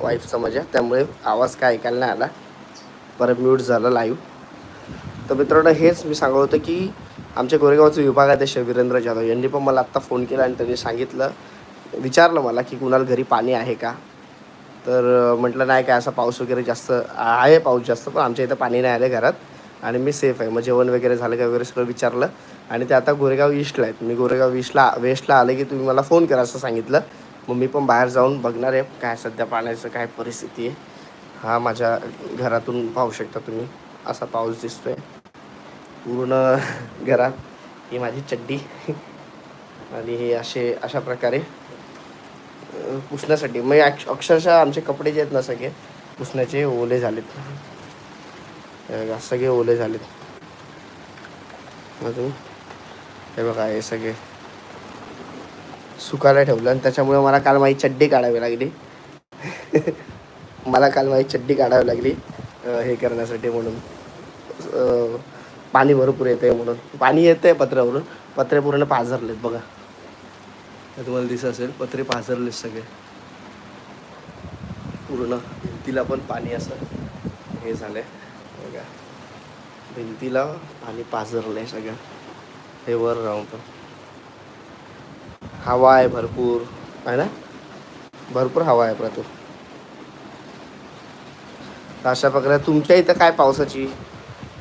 वाईफचा माझ्या त्यामुळे आवाज काय ऐकायला नाही आला. परत म्यूट झाला लाईव्ह तर मित्रांनो हेच मी सांगत होतं की आमच्या गोरेगावचे विभागाध्यक्ष वीरेंद्र जाधव यांनी पण मला आत्ता फोन केला आणि त्यांनी सांगितलं विचारलं मला की कुणाला घरी पाणी आहे का? तर म्हटलं नाही काय असा पाऊस वगैरे जास्त आहे पाऊस जास्त पण आमच्या इथं पाणी नाही आलं घरात आणि मी सेफ आहे. मग जेवण वगैरे झालं का वगैरे सगळं विचारलं आणि ते आता गोरेगाव ईस्टला आहेत. मी गोरेगाव ईस्टला वेस्टला आले की तुम्ही मला फोन करा असं सांगितलं. मग मी पण बाहेर जाऊन बघणार आहे काय सध्या पाण्याचं काय परिस्थिती आहे. हा माझ्या घरातून पाहू शकता तुम्ही. असा पाऊस दिसतोय. पूर्ण घरात ही माझी चड्डी. आणि हे असे अशा प्रकारे पुसण्यासाठी. मग अक्ष- अक्षरशः आमचे कपडे जे आहेत ना सगळे पुसण्याचे ओले झालेत. सगळे ओले झालेत. अजून? हे बघा हे सगळे. सुकायला ठेवलं आणि त्याच्यामुळे मला काल माझी चड्डी काढावी लागली. मला काल माझी चड्डी काढावी लागली हे करण्यासाठी म्हणून. पाणी भरपूर येते म्हणून. पाणी येते पत्र्यावरून. पत्रे पूर्ण पाझरलेत बघा. तुम्हाला दिसत असेल पत्रे पाझरलेत सगळे. पूर्ण भिंतीला पण पाणी असं हे झालंय. बघा. भिंतीला पाणी पाझरलंय सगळं. हे वर राहून पण. हवा आहे भरपूर. आहे ना? भरपूर हवा आहे प्रतू तर अशा प्रकारे तुमच्या इथं काय पावसाची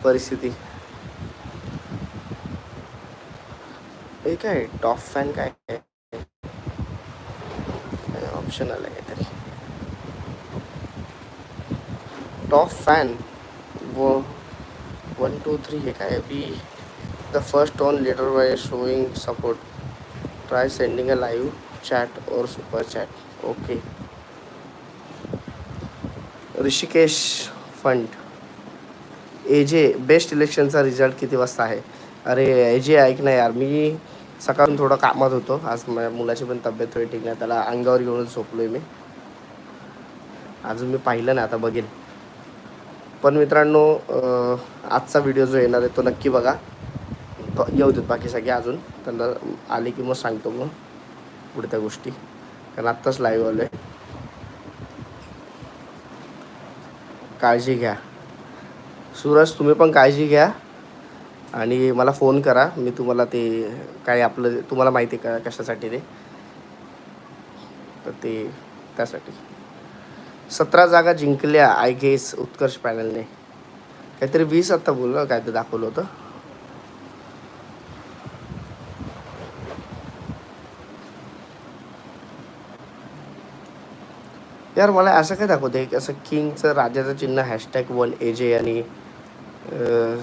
परिस्थिती? हे काय टॉप फॅन काय ऑप्शन आलं काहीतरी? टॉप फॅन व वन टू थ्री हे काय be. The first on letter by showing support. Try sending a live chat or super chat okay Rishikesh fund AJ best इलेक्शनचा result किती वाजता आहे? अरे ए जे ऐक ना यार. मी सकाळून थोडं कामात होतो. आज माझ्या मुलाची पण तब्येत थोडी ठीक नाही. त्याला अंगावर घेऊनच आहे मी. अजून मी पाहिलं ना आता बघेन. पण मित्रांनो आजचा व्हिडिओ जो येणार आहे तो नक्की बघा. येऊ देत बाकी सगळे अजून. त्यांना आले की मग सांगतो मग पुढच्या गोष्टी. कारण आत्ताच लाईव्ह आलो आहे काळजी घ्या. सूरज तुम्ही पण काळजी घ्या. आणि मला फोन करा. मी तुम्हाला ते काय आपलं तुम्हाला माहिती आहे का कशासाठी ते? तर ते त्यासाठी. सतरा जागा जिंकल्या आय गेस उत्कर्ष पॅनलने काहीतरी वीस आत्ता बोललं काय ते दाखवलं होतं. यार मला असं काय दाखवते की असं किंगचं राजाचं चिन्ह हॅशटॅग वन ए जे आणि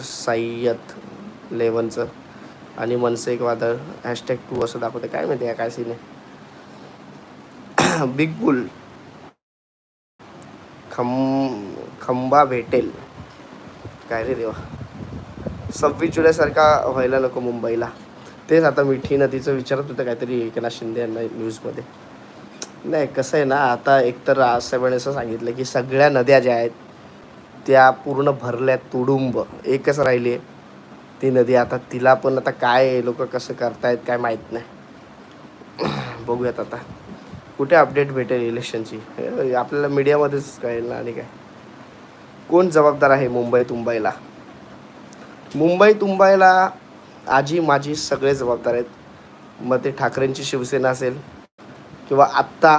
सय्यद लेवनचं आणि मनसेक वादळ हॅशटॅग टू असं दाखवते काय माहिती आहे काय सीन आहे. बिग बुल खम खंबा भेटेल. काय रे देवा. सव्वीस जुलैसारखा व्हायला नको मुंबईला. तेच आता मिठी नदीचं विचारत होतं काहीतरी एकनाथ शिंदे यांना न्यूजमध्ये. नाही कसं आहे ना आता एकतर राजसाहेबांनी असं सांगितलं की सगळ्या नद्या ज्या आहेत त्या पूर्ण भरल्या तुडुंब. एकच राहिली आहे ती नदी. आता तिला पण आता काय लोक कसं करतायत काय माहीत नाही. बघूयात आता. कुठे अपडेट भेटेल इलेक्शनची हे आपल्याला मीडियामध्येच कळेल ना आणि काय. कोण जबाबदार आहे मुंबई तुंबईला? मुंबई तुंबाईला आजी माझी सगळे जबाबदार आहेत. मग ते ठाकरेंची शिवसेना असेल किंवा आत्ता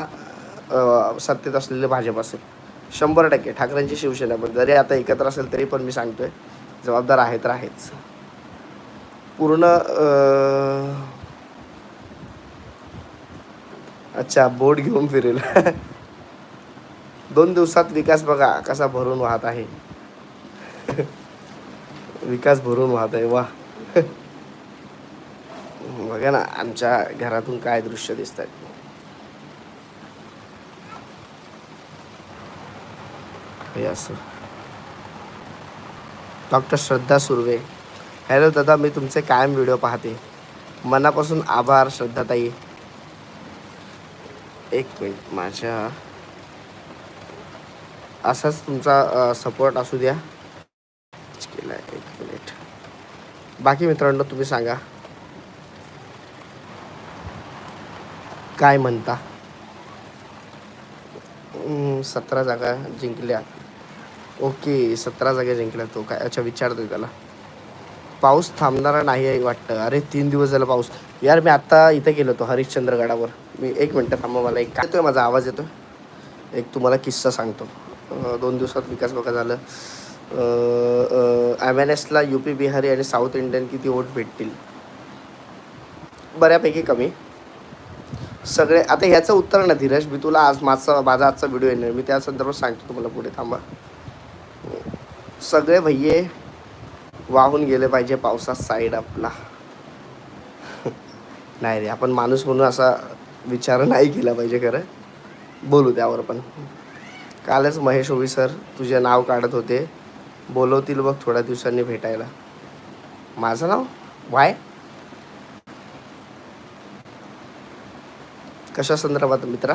सत्तेत असलेले भाजप असेल शंभर टक्के ठाकरेंची शिवसेना पण जरी आता एकत्र असेल तरी पण मी सांगतोय जबाबदार आहे तर आहेच. पूर्ण अच्छा बोट घेऊन फिरेल. दोन दिवसात विकास बघा कसा भरून वाहत आहे. विकास भरून वाहत आहे वा बघा ना आमच्या घरातून काय दृश्य दिसत आहेत हे असं. डॉक्टर श्रद्धा सुर्वे. हॅलो दादा मी तुमचे कायम व्हिडिओ पाहते. मनापासून आभार श्रद्धाताई. एक मिनिट माझ्या असाच तुमचा सपोर्ट असू द्या. केला एक मिनिट. बाकी मित्रांनो तुम्ही सांगा. काय म्हणता? सतरा जागा जिंकल्या. ओके सतरा जागा जिंकल्या तो. काय अच्छा विचारतोय त्याला. पाऊस थांबणारा नाही आहे वाटतं. अरे तीन दिवस झाला पाऊस. यार मी आत्ता इथे गेलो होतो हरिश्चंद्रगडावर. मी एक मिनटं थांबा मला एक काय येतोय माझा आवाज येतो एक तुम्हाला किस्सा सांगतो. दोन दिवसात विकास बघा झालं. एम एन एसला यू पी बिहारी आणि साऊथ इंडियन किती वोट भेटतील? बऱ्यापैकी कमी. सगळे आता ह्याचं उत्तर ना धीरज. मी तुला आज माझा माझा आजचा व्हिडिओ येणार. मी त्या संदर्भात सांगतो तुम्हाला पुढे. थांबा. सगळे भैये वाहून गेले पाहिजे पावसात साईड आपला. नाही रे आपण माणूस म्हणून असा विचार नाही केला पाहिजे खरं. बोलू त्यावर पण. कालच महेश ओवी सर तुझे नाव काढत होते. बोलवतील बघ थोड्या दिवसांनी भेटायला. माझं नाव? वाय कशा संदर्भात मित्रा?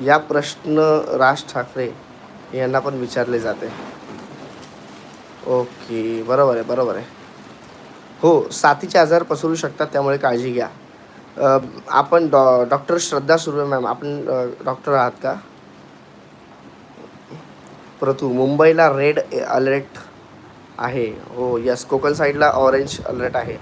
या प्रश्न राज ठाकरे यांना पण विचारले जाते. ओके बरोबर आहे बरोबर आहे. हो साथीचे आजार पसरू शकतात त्यामुळे काळजी घ्या. आपण डॉ डॉक्टर श्रद्धा सुर्वे मॅम आपण डॉक्टर आहात का? परंतु मुंबईला रेड अलर्ट आहे. हो यस कोकण साईडला ऑरेंज अलर्ट आहे.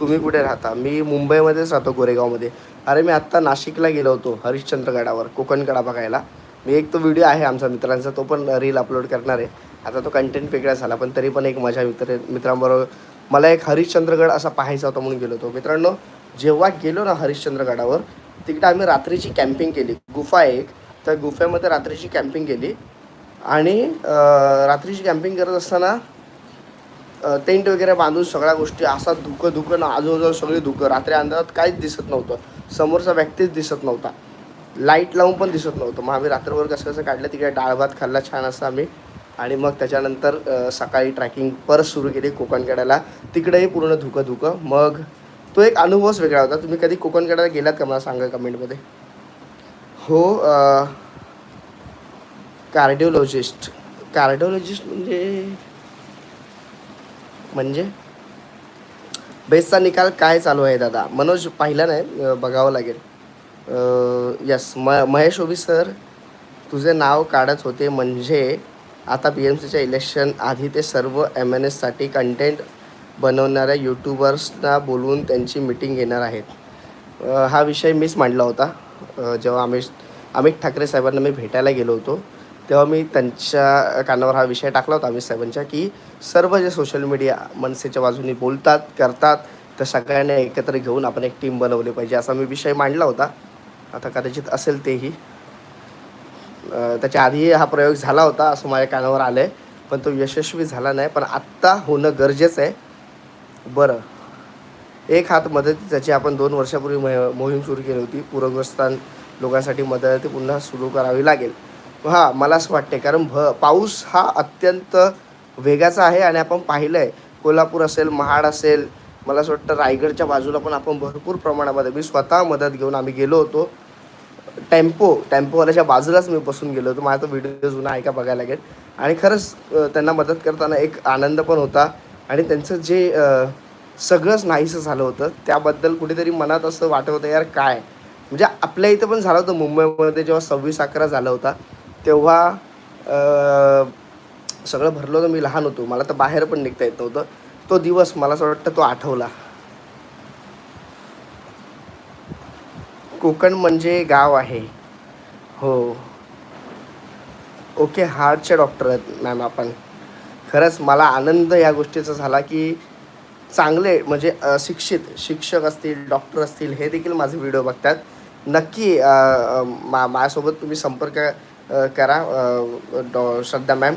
तुम्ही कुठे राहता? मी मुंबईमध्येच राहतो गोरेगावमध्ये. अरे मी आत्ता नाशिकला गेलो होतो हरिश्चंद्रगडावर कोकणकडा बघायला. मी एक तो व्हिडिओ आहे आमचा मित्रांचा तो पण रील अपलोड करणार आहे. आता तो कंटेंट वेगळा झाला पण तरी पण एक माझ्या मित्र मित्रांबरोबर. मला एक हरिश्चंद्रगड असा पाहायचा होता म्हणून गेलो होतो. मित्रांनो जेव्हा गेलो ना हरिश्चंद्रगडावर तिकडे आम्ही रात्रीची कॅम्पिंग केली. गुफा आहे एक. त्या गुफेमध्ये रात्रीची कॅम्पिंग केली. आणि रात्रीची कॅम्पिंग करत असताना टेंट वगैरे बांधून सगळ्या गोष्टी असा धुकं धुकं ना आजूबाजूला सगळी धुकं. रात्री अंधारात काहीच दिसत नव्हतं. समोरचा व्यक्तीच दिसत नव्हता. लाइट लावून पण दिसत नव्हतं. मग आम्ही रात्रभर कसं कसं काढलं तिकडे डाळ भात खाल्ला छान असं आम्ही. आणि मग त्याच्यानंतर सकाळी ट्रॅकिंग परत सुरू केली कोकणकड्याला तिकडेही पूर्ण धुकं धुकं मग तो एक अनुभवच वेगळा होता. तुम्ही कधी कोकणकड्याला गेलात का मला सांगा कमेंटमध्ये? हो कार्डिओलॉजिस्ट कार्डिओलॉजिस्ट म्हणजे म्हणजे? बेसचा निकाल काय चालू आहे दादा? मनोज पाहिला नाही बघावं लागेल. यस म महेश ओबी सर तुझे नाव काढत होते म्हणजे आता पी एम सीच्या इलेक्शन आधी ते सर्व एम एन एससाठी कंटेंट बनवणाऱ्या यूट्यूबर्सना बोलवून त्यांची मिटिंग घेणार आहेत. हा विषय मीच मांडला होता. जेव्हा अमित अमित ठाकरे साहेबांना मी भेटायला गेलो होतो तेव्हा मी त्यांच्या कानावर हा विषय टाकला होता अमित साहेबांच्या की सर्व जे सोशल मीडिया मनसेच्या बाजूने बोलतात करतात तर सगळ्यांना एकत्र घेऊन आपण एक टीम बनवली पाहिजे असा मी विषय मांडला होता. आता कदाचित असेल तेही. त्याच्या आधी हा प्रयोग झाला होता असं माझ्या कानावर आलं आहे पण तो यशस्वी झाला नाही पण आत्ता होणं गरजेचं आहे. बरं. एक हात मदतीची आपण दोन वर्षापूर्वी मह मोहीम सुरू केली होती. पूरग्रस्तां लोकांसाठी मदत ती पुन्हा सुरू करावी लागेल. हां मला असं वाटते कारण भ पाऊस हा अत्यंत वेगाचा आहे आणि आपण पाहिलं आहे कोल्हापूर असेल महाड असेल मला असं वाटतं रायगडच्या बाजूला पण आपण भरपूर प्रमाणामध्ये मी स्वतः मदत घेऊन आम्ही गेलो होतो. टेम्पो टेम्पोवाल्याच्या बाजूलाच मी बसून गेलो होतो. माझा तो व्हिडिओ जुना आहे का बघायला लागेल. आणि खरंच त्यांना मदत करताना एक आनंद पण होता. आणि त्यांचं जे सगळंच नाहीसं झालं होतं त्याबद्दल कुठेतरी मनात असं वाटत होतं यार काय? म्हणजे आपल्या इथं पण झालं होतं. मुंबईमध्ये जेव्हा सव्वीस अकरा झाला होता तेव्हा सगळं भरलं होतं. मी लहान होतो. मला तर बाहेर पण निघता येत नव्हतं. तो दिवस मला असं वाटतं तो आठवला. कोकण म्हणजे गाव आहे. हो. ओके हार्टचे डॉक्टर आहेत मॅम आपण. खरंच मला आनंद या गोष्टीचा झाला की चांगले म्हणजे शिक्षित शिक्षक असतील डॉक्टर असतील हे देखील माझे व्हिडिओ बघतात. नक्की मा माझ्यासोबत तुम्ही संपर्क करा डॉ श्रद्धा मॅम.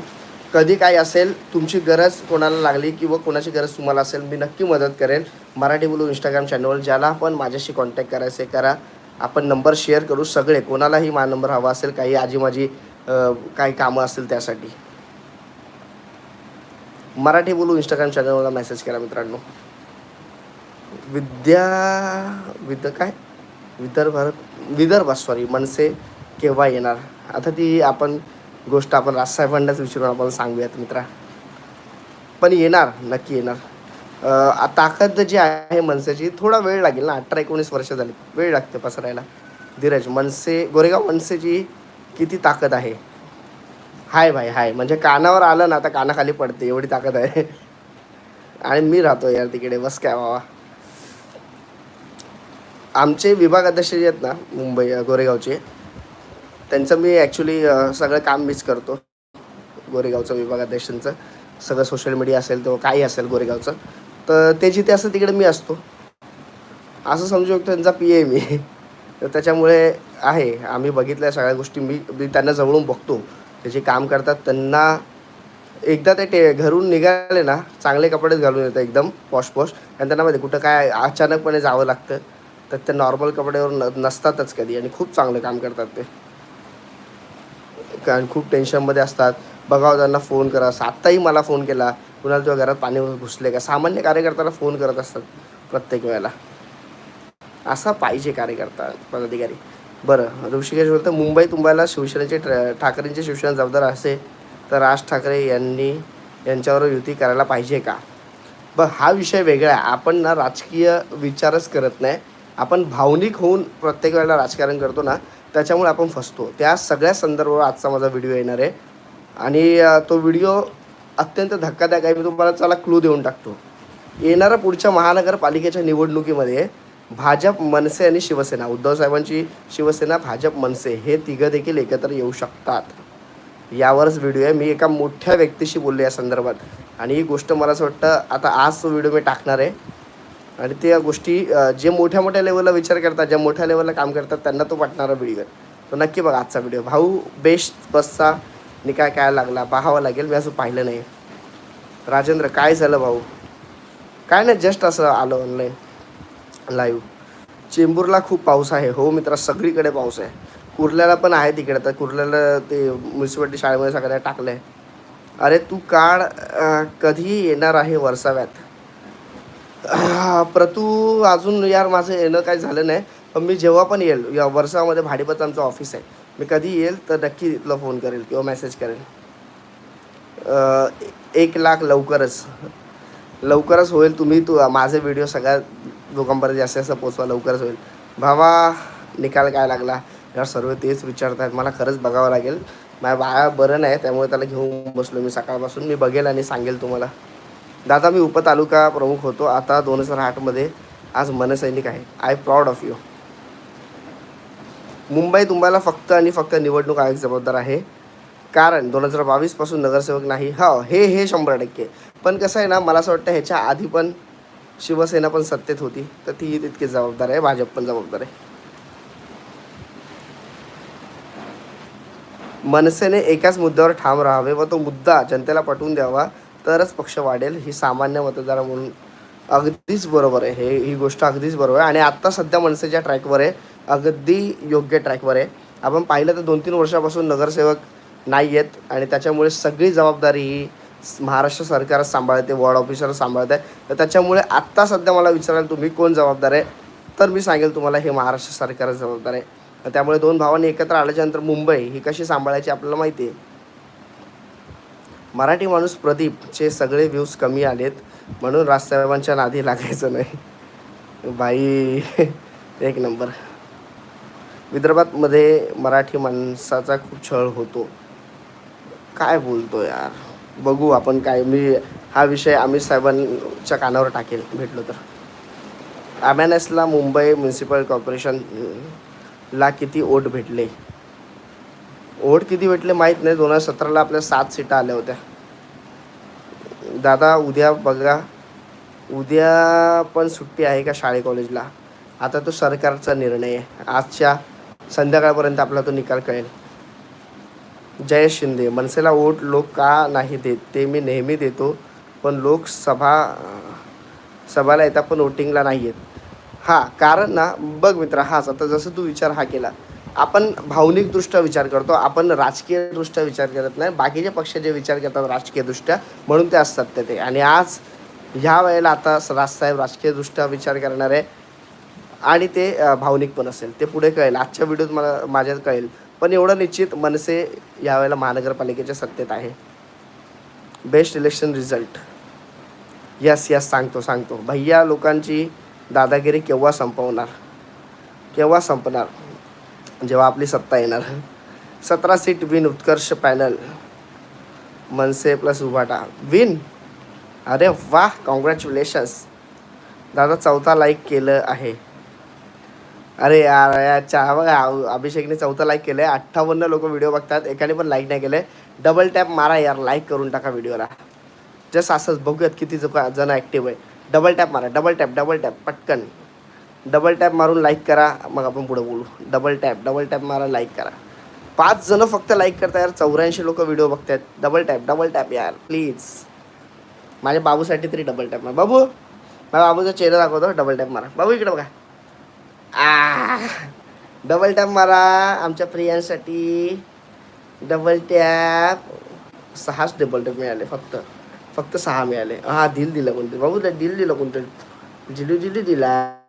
कधी काय असेल तुमची गरज कोणाला लागली किंवा कोणाची गरज तुम्हाला असेल मी नक्की मदत करेन. मराठी बोलू इंस्टाग्राम चॅनलवर ज्याला पण माझ्याशी कॉन्टॅक्ट करायचे करा. आपण नंबर शेअर करू सगळे. कोणालाही माझा नंबर हवा असेल काही आजी माझी काही कामं असतील त्यासाठी. मराठी बोलू इंस्टाग्राम चॅनलला मेसेज करा मित्रांनो. विद्या विद काय? विदर्भ विदर्भ सॉरी मनसे केव्हा येणार? आता ती आपण गोष्ट आपण राजसाहेबांनाच विचारून आपण सांगूयात मित्रा. पण येणार नक्की येणार. ताकद जी आहे मनसेची थोडा वेळ लागेल ना अठरा एकोणीस वर्ष झाली वेळ लागते पसरायला. धीरज मनसे गोरेगाव मनसेची किती ताकद आहे? हाय भाई हाय. म्हणजे कानावर आलं ना आता कानाखाली पडते एवढी ताकद आहे. आणि मी राहतो यार तिकडे बस काय बाबा. आमचे विभाग अध्यक्ष जे आहेत ना मुंबई गोरेगावचे त्यांचं मी ॲक्च्युली सगळं काम मिस करतो. गोरेगावचं विभागाध्यक्षांचं. सगळं सोशल मीडिया असेल तो काही असेल गोरेगावचं. तर ते जिथे असतं तिकडे मी असतो. असं समजू शकतो त्यांचा पी ए मी. तर त्याच्यामुळे आहे. आम्ही बघितल्या सगळ्या गोष्टी मी मी त्यांना जवळून बघतो. ते जे काम करतात त्यांना एकदा ते टे घरून निघाले ना चांगले कपडेच घालून येतात एकदम पॉश पॉश आणि त्यांना माहिती कुठं काय अचानकपणे जावं लागतं. तर ते नॉर्मल कपड्यावर न नसतातच कधी. आणि खूप चांगलं काम करतात ते. कारण खूप टेन्शनमध्ये असतात. बघावं हो, त्यांना फोन करा. आत्ताही मला फोन केला. कुणाला तुझ्या घरात पाणी घुसले का? सामान्य कार्यकर्त्याला फोन करत असतात प्रत्येक वेळेला. असा पाहिजे कार्यकर्ता पदाधिकारी. बरं ऋषिकेश बोलतं मुंबई तुंबायला शिवसेनेचे ठाकरेंचे शिवसेना जबाबदार असे? तर राज ठाकरे यांनी यांच्यावर युती करायला पाहिजे का? बघ हा विषय वेगळा आहे. आपण ना राजकीय विचारच करत नाही. आपण भावनिक होऊन प्रत्येक वेळेला राजकारण करतो ना. त्याच्यामुळे आपण फसतो. त्या सगळ्या संदर्भावर आजचा माझा व्हिडिओ येणार आहे. आणि तो व्हिडिओ अत्यंत धक्कादायक आहे. मी तुम्हाला चला क्लू देऊन टाकतो. येणाऱ्या पुढच्या महानगरपालिकेच्या निवडणुकीमध्ये भाजप मनसे आणि शिवसेना उद्धव साहेबांची शिवसेना भाजप मनसे हे तिघं देखील एकत्र येऊ शकतात. यावरच व्हिडिओ आहे. मी एका मोठ्या व्यक्तीशी बोललो या संदर्भात. आणि ही गोष्ट मला असं वाटतं आता आज तो व्हिडिओ मी टाकणार आहे. आणि त्या गोष्टी जे मोठ्या मोठ्या लेवलला विचार करतात ज्या मोठ्या लेवलला काम करतात त्यांना तो वाटणारा व्हिडिओ तो नक्की बघा आजचा व्हिडिओ भाऊ बेस्ट बसचा निकाय काय लागला? पाहावा लागेल. मी असं पाहिलं नाही. राजेंद्र काय झालं भाऊ? काय नाही जस्ट असं आलं ऑनलाईन लाईव्ह चेंबूरला खूप पाऊस आहे. हो मित्रा सगळीकडे पाऊस आहे. कुर्ल्याला पण आहे तिकडे. तर कुर्ल्याला ते म्युन्सिपाल्टी शाळेमध्ये सगळ्या टाकलं आहे अरे तू काळ कधी येणार आहे वर्षाव्यात. प्रतू अजून यार माझं येणं काही झालं नाही पण मी जेव्हा पण येईल या वर्षामध्ये भाडीपचं आमचं ऑफिस आहे. मी कधी येईल तर नक्की तुला फोन करेल किंवा मेसेज करेल. एक लाख लवकरच. लवकरच होईल तुम्ही तू माझे व्हिडिओ सगळ्या लोकांपर्यंत जास्त जास्त पोचवा लवकरच होईल. भावा निकाल काय लागला? यार सर्व तेच विचारत आहेत मला खरंच बघावं लागेल. माझ्या बाया बरं नाही त्यामुळे त्याला घेऊन बसलो मी सकाळपासून. मी बघेल आणि सांगेल तुम्हाला. दादा मी उपतालुका प्रमुख होतो. आता दोन हजार आठमध्ये आज मनसैनिक आहे. I proud of you Mumbai तुम्हाला फक्त आणि फक्त निवडणूक आयोग जबाबदार आहे. कारण दोन हजार बावीसपासून नगरसेवक नाही. हा हे हे शंभर टक्के. पण कसं आहे ना मला असं वाटतं ह्याच्या आधी पण शिवसेना पण सत्तेत होती. तर तीही तितकी जबाबदार आहे. भाजप पण जबाबदार आहे. मनसेने एकाच मुद्द्यावर ठाम राहावे व तो मुद्दा जनतेला पटवून द्यावा. तरच पक्ष वाढेल ही सामान्य मतदार म्हणून अगदीच बरोबर आहे. हे ही गोष्ट अगदीच बरोबर आहे. आणि आत्ता सध्या मनसेच्या ट्रॅकवर आहे अगदी योग्य ट्रॅकवर आहे. आपण पाहिलं तर दोन तीन वर्षापासून नगरसेवक नाही आहेत आणि त्याच्यामुळे सगळी जबाबदारी ही महाराष्ट्र सरकार सांभाळते वॉर्ड ऑफिसर सांभाळते. आहे तर त्याच्यामुळे आत्ता सध्या मला विचाराल तुम्ही कोण जबाबदार आहे? तर मी सांगेल तुम्हाला हे महाराष्ट्र सरकारच जबाबदार आहे. त्यामुळे दोन भावांनी एकत्र आल्याच्यानंतर मुंबई ही कशी सांभाळायची आपल्याला माहिती आहे. मराठी माणूस प्रदीपचे सगळे व्ह्यूज कमी आलेत. म्हणून राजसाहेबांच्या नादी लागायचं नाही. बाई एक नंबर. विदर्भातमध्ये मराठी माणसाचा खूप छळ होतो. काय बोलतो यार? बघू आपण काय मी हा विषय अमित साहेबांच्या कानावर टाकेल भेटलो तर. अमॅनसला मुंबई म्युन्सिपल कॉर्पोरेशन ला किती ओट भेटले? ओट किती भेटले माहीत नाही. दोन हजार सतराला आपल्या सात सीटा आल्या होत्या. दादा उद्या बघा. उद्या पण सुट्टी आहे का शाळे कॉलेजला? आता तो सरकारचा निर्णय आहे. आजच्या संध्याकाळपर्यंत आपला तो निकाल कळेल. जय शिंदे मनसेला वोट लोक का नाही देत? ते मी नेहमी देतो पण लोक सभा सभाला येतात पण वोटिंगला नाही येत हां कारण ना बघ मित्रा हाच आता जसं तू विचार हा केला आपण भावनिकदृष्ट्या विचार करतो आपण राजकीयदृष्ट्या विचार करत नाही बाकीचे पक्ष जे विचार करतात राजकीयदृष्ट्या म्हणून ते असतात ते ते. आणि आज ह्या वेळेला आता राजसाहेब राजकीयदृष्ट्या विचार करणार आहे आणि ते भावनिक पण असेल. ते पुढे कळेल. आजच्या व्हिडिओत मला माझ्यात कळेल. पण एवढं निश्चित मनसे यावेळेला महानगरपालिकेच्या सत्तेत आहे. Best election result. Yes yes सांगतो सांगतो. भैया लोकांची दादागिरी केव्हा संपवणार? केव्हा संपणार? जेव्हा आपली सत्ता येणार. सतरा seat win Utkarsh panel MNS plus उभाटा. विन अरे वा कॉंग्रॅच्युलेशन्स दादा चौथा लाईक केलं आहे. अरे यार याच्या बघा अभिषेकने चौथा लाईक केलं आहे अठ्ठावन्न लोक व्हिडिओ बघतात. एकाने पण लाईक नाही केलं डबल टॅप मारा यार लाईक करून टाका व्हिडिओला जस्ट असंच बघूयात किती जण ॲक्टिव्ह आहे. डबल टॅप मारा डबल टॅप डबल टॅप पटकन. डबल टॅप मारून लाईक करा. मग आपण पुढे बोलू. डबल टॅप डबल टॅप मारा लाईक करा. पाच जण फक्त लाईक करता यार. चौऱ्याऐंशी लोक व्हिडिओ बघतायत. डबल टॅप डबल टॅप यार. प्लीज माझ्या बाबूसाठी तरी डबल टॅप मारा. बाबू माझ्या बाबूचा चेहरा दाखवतो. डबल टॅप मारा. बाबू इकडे बघा. आ. डबल टॅप मारा. आमच्या प्रियांसाठी डबल टॅप सहाच डबल टॅप मिळाले फक्त. फक्त सहा मिळाले. हा दिल दिलं कोणते बाबू दिल दिलं कोणतं जिलू जिलू दिला.